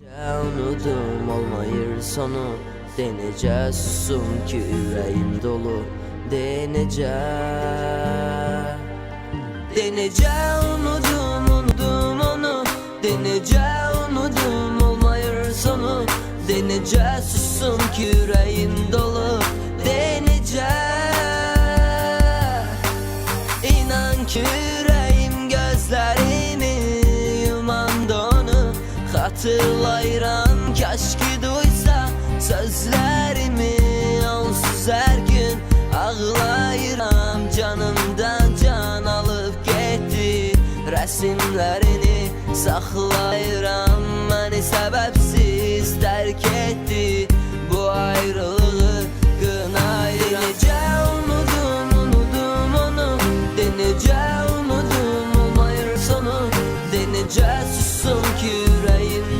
Unudum olmayır sonu. Denece susum ki yüreğim dolu. Denece Denece unudum unudum onu. Denece unudum olmayır sonu. Denece susum ki yüreğim dolu. Denece İnan ki Hatırlayıram keşke duysa sözlerimi Onsuz her gün ağlayıram. Canımdan can alıp gitti Resimlerini saklayıram Denece susum ki yüreğim